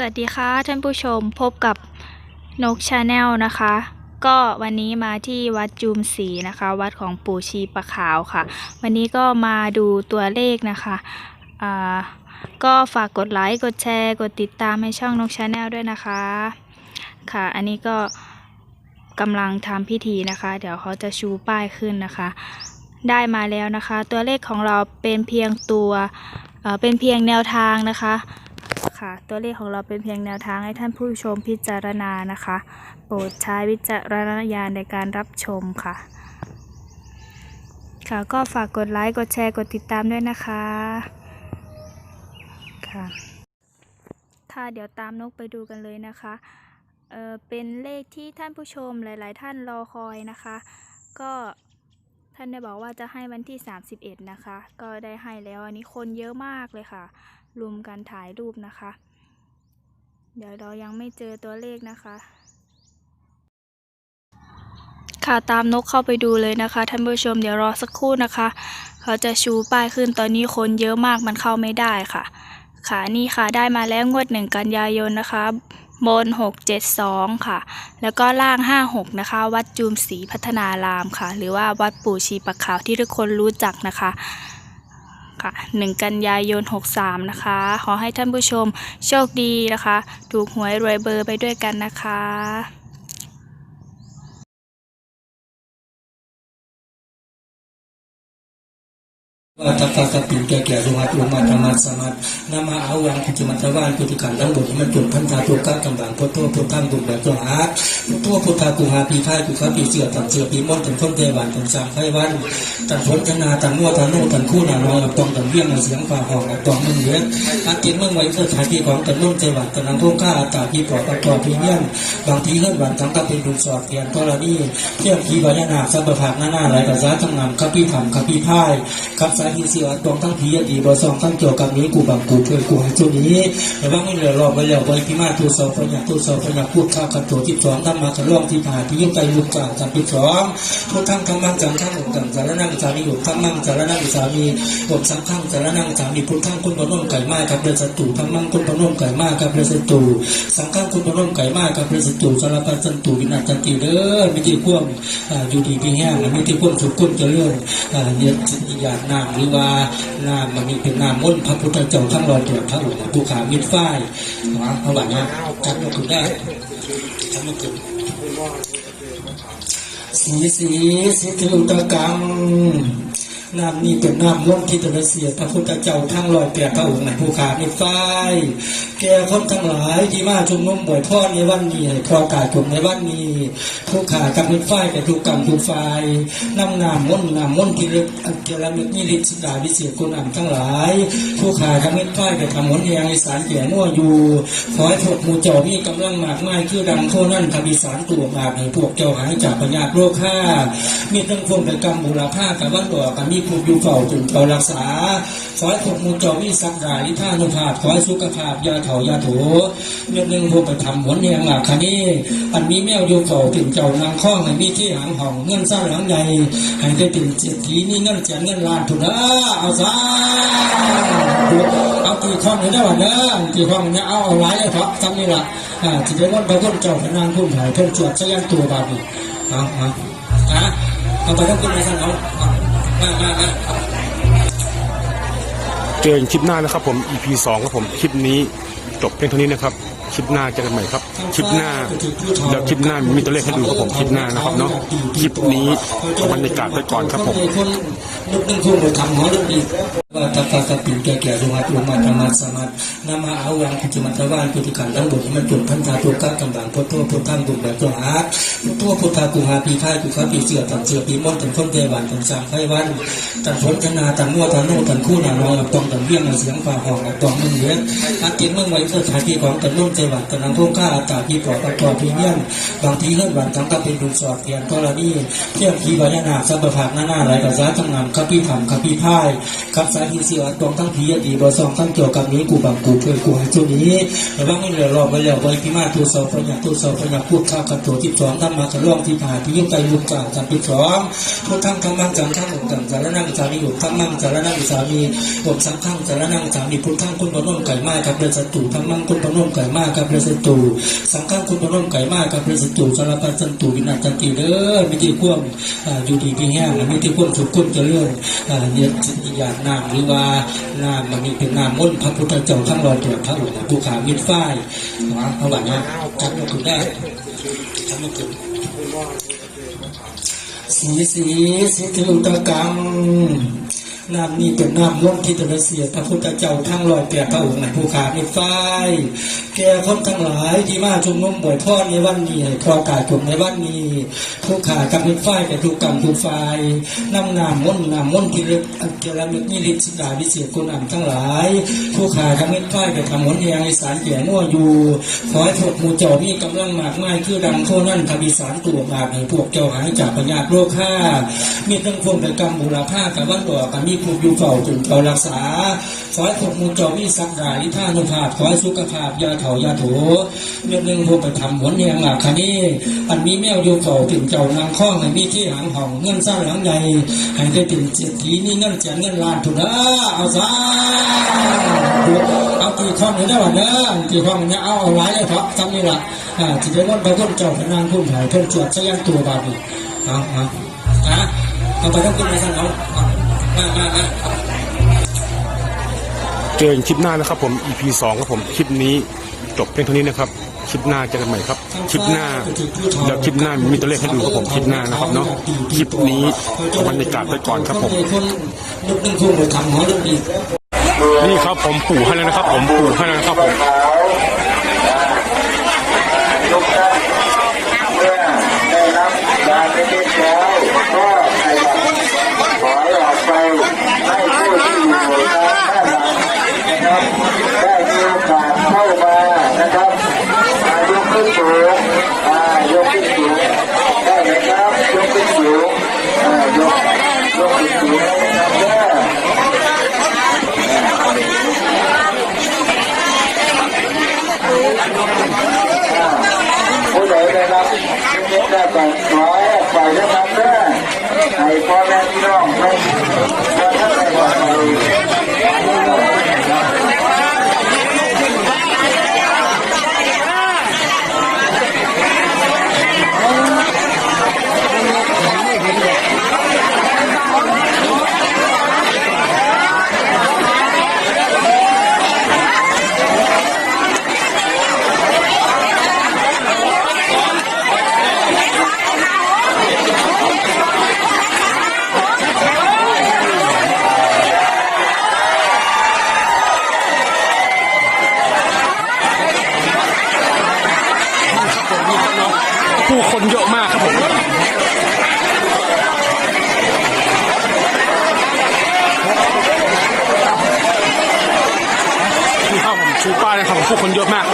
สวัสดีค่ะท่านผู้ชมพบกับนกชาแนลนะคะ ก็วันนี้มาที่วัดจูมศรีนะคะ วัดของปู่ชีประขาวค่ะ วันนี้ก็มาดูตัวเลขนะคะอ่าก็ฝากกดไลค์กดแชร์ กดติดตามให้ช่องนกชาแนลด้วยนะคะค่ะ อันนี้ก็กำลังทำพิธีนะคะ เดี๋ยวเขาจะชูป้ายขึ้นนะคะ ได้มาแล้วนะคะ ตัวเลขของเราเป็นเพียงตัวเอ่อเป็นเพียงแนวทางนะคะ ค่ะตัวเลขของเราเป็นเพียงแนวทางให้ท่านผู้ชมพิจารณานะคะ โปรดใช้วิจารณญาณในการรับชมค่ะ ค่ะก็ฝากกดไลค์กดแชร์กดติดตามด้วยนะคะค่ะค่ะเดี๋ยวตามนกไปดูกันเลยนะคะเออเป็นเลขที่ท่านผู้ชมหลาย ๆ ท่านรอคอยนะคะ ก็ท่านได้บอกว่าจะให้วันที่ 31 นะคะ ก็ได้ให้แล้วอันนี้คนเยอะมากเลยค่ะ รวมกันถ่ายรูปนะคะ เดี๋ยวเรายังไม่เจอตัวเลขนะคะ ค่ะตามนกเข้าไปดูเลยนะคะท่านผู้ชมเดี๋ยวรอสักครู่นะคะ เขาจะชูป้ายขึ้นตอนนี้คนเยอะมากมันเข้าไม่ได้ค่ะ ค่ะนี่ค่ะได้มาแล้วงวดหนึ่งกันยายนนะคะบน 672 ค่ะ แล้วก็ล่าง 56 นะคะ วัดจูมศรีพัฒนารามค่ะ หรือว่าวัดปู่ชีปะขาวที่ทุกคนรู้จักนะคะ ค่ะ1กันยายน 63 นะคะ ขอให้ท่านผู้ชมโชคดีนะคะ ถูกหวยรวยเบอร์ไปด้วยกันนะคะ ว่าทัพพะกัปปิแก่แก่สุวัตอุมาธรรมสมัตนามาอาวังกิจมัตวานพุทธิการทั้งหมดที่มันจุดพันธาตุกะกำบังพุทโธพุทธังบุญแบบตัวอาร์พุทโธพุทธากุหาปีพายกุขปีเสือตันเสือปีม่อนตันคนเทวันตันสามไฟวันตันฝนธนาตันมั่วตันโนตันคู่นานอยตองตันเวียงเสียงฝ่าหอกตองมึงเลี้ยอาเกียนเมื่องไว้เพื่อถ่ายพี่ของตันนุ่นเทวันตันนังทุ่งข้าอากาศพี่ปอดตอพี่เยี่ยมบางทีเลื่อนวันทั้งกับเป็นดุสอดเกียนกรณีเที่ยงทีวายนาสัพพะหน้าหน้าไหลกระซ้าทั้งนำกับพี่ธรรมกับพี่พายกับสายพี่เสือตองทั้งพีดีบอสองทั้งเกี่ยวกับนี้กูบังกูเพื่อกูให้จุนี้แต่ว่าไม่เหลือรอบไปแล้วไปพี่มาทูสอบพญาทูสอบพญาพูดข้าขัดตัวที่สองทำมาทะล่องที่ผ่าที่ยิ่งใจมุกกากับที่สองทุกทั้งธรรมังจังทั้งองค์จังสารนังสามีอยู่ทั้งมั่งสารนังสามีอกสังขังสารนังสามีพุทธังคุณพนมไก่มากกับเรือสตูทั้งมั่งคุณพนมไก่มากกับเรือสตูสังขังคุณพนมไก่มากกับเรือสตูสารพัดสันตูวินาจันติเด้อไมีที่ควมอยู่ดีพี่แห้งไมีที่ควมสุขควมจะเจริญเนี่ย็นญาตินามหรือว่านามมันมีเป็นนามมนต์พระพุทธเจ้าทั้งรอยตัวพระองค์ภูขามิตรฝ้ายนะพระบาทนะจับมาถึงได้จับมาถึงสีสีสิทธุตกรรมนามนี้เป็นนามมนต์ที่ตระเสียพระพุทธเจ้าทั้งรอยแปดพระองค์ในภูขามิตรฝ้ายแก่คนทั้งหลายที่มาชุมนุมบ่อยพ่อในวันนี้ให้พอกายผมในวันนี้ ผู้ขากับมิตรฝ้ายแต่ทุกกรรมทุกฝ่ายนำนามม้นต์นามมนต์ที่เรียกอันเจริญนิริสดาวิเศษคุณอ่ำทั้งหลาย ผู้ขากับมิตรฝ้ายแต่ทำหนยังในสารแก่นัวอยู่ขอให้พวกมูเจ้ามีกำลังมากมายคือดังโทนั่นทวีสารตัวมากให้พวกเจ้าหายจากปัญญาโรคข้ามีทั้งพวกเป็นกรรมบุรพากับวันดอกกับมีผู้อยู่เฝ้าจนเจ้ารักษาขอให้พวกมูเจ้ามีสักดาลิท่านุภาพขอให้สุขภาพยาเถายาโถเรื่องหนึ่งพวกไปทำหนยังหลักคันนี้อันมีแมวอยู่เฝ้าถึงเจ้านางข้องให้มีที่หางห้องเงินสร้างหลังใหญ่ให้ได้เป็นเศรษฐีนี่เงินแสนเงินล้านถุนเด้อเอาซะเอาตีข้องนี้ได้หว่าเด้อตีข้องนี้เอาเอาไว้เลยครับจำนี่ละอ่าที่ได้วันพระพุทธเจ้าพนางคุณหายเพิ่นสวดสยันตัวบาดีเอาเอาอะเอาไปทั้งคุณไปสั่งเอาเอามามามาเจอกันคลิปหน้านะครับผม EP 2ครับผม คลิปนี้จบเพียงเท่านี้นะครับ ลิปหน้าเจอกันใหม่ครับคลิปหน้าเดี๋ยวคลิปหน้ามีตัวเลขให้ดูครับผมคลิปหน้านะครับเนาะคลิปนี้บรรยากาศไปก่อนครับผมว่าทัพพะกัปปิแก่แก่สุวัตอุมาธรรมะสมัตนามาอาวังกิจมัตวานพุทธิการทั้งหมดมันจุดพันธาตุกะกำบังพุทโธพุทธังบุญแบบตัวอาร์พุทโธพุทธากุหาปีพายกุขาปีเสือตันเสือปีมอนตันคนเทวันตันสามไฟวันตันฝนธนาตันมั่วตันโนตันคู่นานอยตองตันเวียงเสียงฝ่าหอกตองมึงเลี้ยอาเกียนเมื่องไว้เพื่อถ่ายพี่ของตันนุ่นเทวันตันนังทุ่งข้าอากาศพี่ปอดตอพี่เยี่ยมบางทีเลื่อนวันทั้งกับเป็นดุสอดเกียนกรณีเที่ยงทีวายนาสัพพะหน้าหน้าหลกระซ้าทั้งนำกับพี่ธรรมกับพี่พายกับสาหิเสียตรงทั้งผีอดีบสองทั้งเกี่ยวกับนี้กูบังกูเพื่อกูให้จุนี้แต่ว่าไม่เหลือรอบไปแล้วไว้พิมาตัวสองพญาตัวสองพญาพูดข้าวกันตัวที่สองทำมากระล่องที่ผ่าที่ยิ่งใจลุกจากกันที่สองพุทธังธรรมังจังทั้งองค์จังสารนังสามีอยู่ธรรมังสารนังสามีอดสังฆังสารนังสามีพุทธังคุณพนมไก่มากกับเรือศัตรูธรรมังคุณพนมไก่มากกับเรือศัตรูสังฆังคุณพนมไก่มากกับเรือศัตรูสารพัดศัตรูวินาจันติเด้อไม่ที่ควมอยู่ดีพี่แห้งไม่ที่ควมสุขควมเจริญอ่าเนี่ยอยากน้ำหรือว่าน้ำมันมีเป็นน้ำมนพระพุทธเจ้าทั้งรอยตัวพระหลวงภูขามิตรฝ้ายนะเอาแบบนี้จับมาถึงได้จับมาถึงสีสีสีถึงตะกัง น้ำนี้เป็นน้ำล้นที่ตระเสียพระพุทธเจ้าทั้งลอยแปดพระองค์ในภูขาในฝ้ายแก่คนทั้งหลายที่มาชุมนุมบ่อยพ่อในวันนี้ให้พอกาศผมในวันนี้ภูขากับในฝ้ายแต่ทุกกรรมทุกฝ่ายน้ำน้ำม้นน้ำม้นที่เล็กเจริญนี่ฤทธิ์สิดาวิเศษคุณอ่ำทั้งหลายภูขากับในฝ้ายไปทำหนแยงให้สารแก่นัวอยู่ขอให้พวกมูเจ้ามีกำลังมากมายคือดังโคนั่นทวีสารตัวมากให้พวกเจ้าหายจากปัญญาโรคข้ามีทั้งพวงแต่กรรมบุรพากับวันดอกกับมีภูมิอยู่เฝ้าถึงเฝ้ารักษา ขอให้พวกหมูเจ้ามีสักดาลิท่านุภาพ ขอให้สุขภาพยาเถายาโถเมื่อหนึ่งพวกไปทำหนแยงหลักคันนี้ อันมีแมวอยู่เฝ้าถึงเจ้านางข้องให้มีที่หางห้องเงินสร้างหลังใหญ่ให้ได้เป็นเศรษฐีนี่เงินแสนเงินล้านถุนเด้อเอาซะเอากี่ข้อนี้ได้บ้าเด้อกี่ข้อนี้เอาเอาหลายเลยครับจำนี่ละอ่าที่ได้วันไปต้นเจ้าพนางพุ่มหายเพิ่นจวดซะยันตัวบาดนีเอาเอาอะเอาไปต้องขึ้นไปสั่นเอา เอามามามาเจอกันคลิปหน้านะครับผม EP สองครับผม คลิปนี้จบเพียงเท่านี้นะครับคลิปหน้าเจอกันใหม่ครับคลิปหน้าเดี๋ยวคลิปหน้ามีตัวเลขให้ดูครับผมคลิปหน้านะครับเนาะคลิปนี้เอาบรรยากาศไปก่อนครับผมคนนึกนึงคงไปทำหัวเรื่องอีกนี่ครับผมปู่ให้แล้วนะครับ ผมปู่ให้แล้วนะครับผม ทุกท่านเมื่อได้รับการพิจารณาแล้วก็ให้ขอให้ออกไปให้ผู้ที่อยู่ทางด้านหลังนะครับได้มีโอกาสเข้ามานะครับอายกขึ้นสูงอายกขึ้นสูงได้ไหมครับยกขึ้นสูงอายกยกขึ้นสูงนะครับเด้อ ผู้ใดได้รับได้ ได้ก่อนขอให้ไปนะครับเด้อให้พ่อแม่พี่น้องให้ท่านได้ปลอดภัย ผู้คนเยอะมากครับผมนี่ครับผมชู ป้ายนะครับผู้คนเยอะมาก